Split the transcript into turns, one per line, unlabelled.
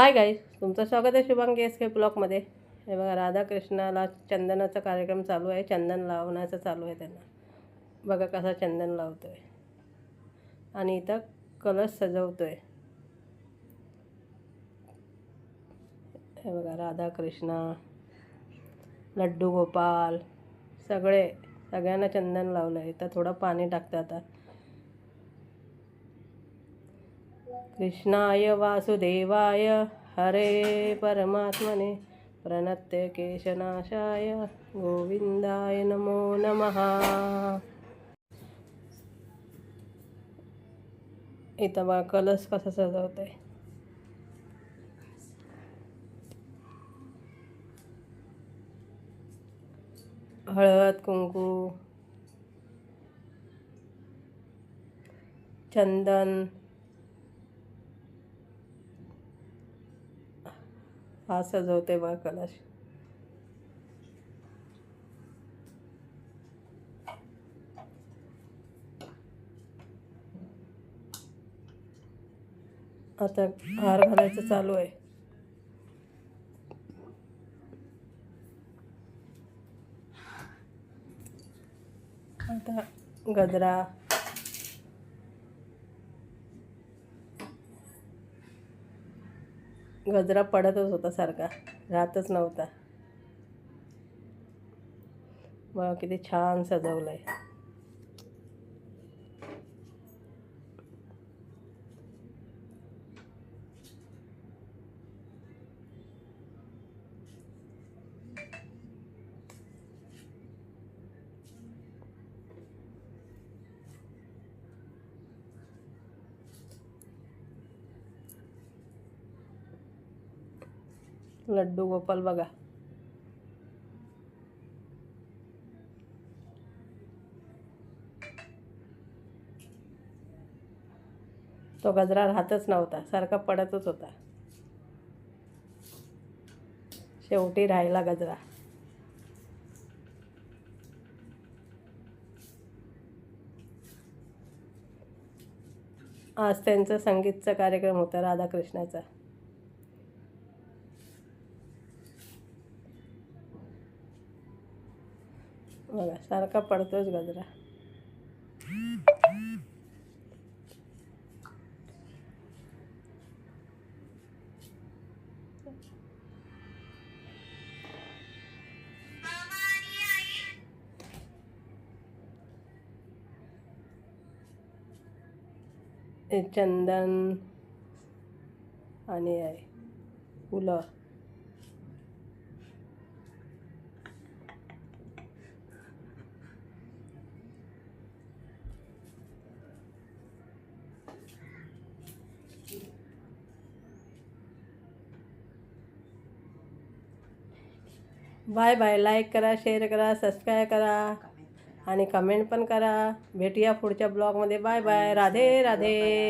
Hi guys तुमचं स्वागत आहे शुभांगी एस के ब्लॉकमध्ये हे बघा राधाकृष्णाला चंदनाचा कार्यक्रम चालू आहे. चंदन लावण्याचं चालू आहे त्यांना. बघा कसा चंदन लावतो आहे आणि इथं कलश सजवतो आहे हे बघा राधाकृष्णा लड्डू गोपाल सगळे सगळ्यांना चंदन लावलं आहे इथं थोडं पाणी टाकतं आता. कृष्णाय वासुदेवाय हरे परमात्मने प्रणत्य केशनाशाय गोविंदाय नमो नमः। इथं बघा कलश कसा आहे हळद कुंकू चंदन हा सजवते बघा कलश. आता हार घालायचं चालू आहे. आता गजरा. गजरा पडतच होता सारखा. राहतच नव्हता. बघा किती छान सजवलं आहे लड्डू गोपाल बघा. तो गजरा राहतच नव्हता सारखा पडतच होता. शेवटी राहिला गजरा. आज त्यांचा संगीतचा कार्यक्रम होता राधाकृष्णाचा. बघा सारखा पडतोच गजरा. हे चंदन आणि आहे फुलं बाय बाय लाईक करा शेअर करा सबस्क्राईब करा आणि कमेंट पण करा. भेटूया पुढच्या ब्लॉगमध्ये बाय बाय. राधे राधे.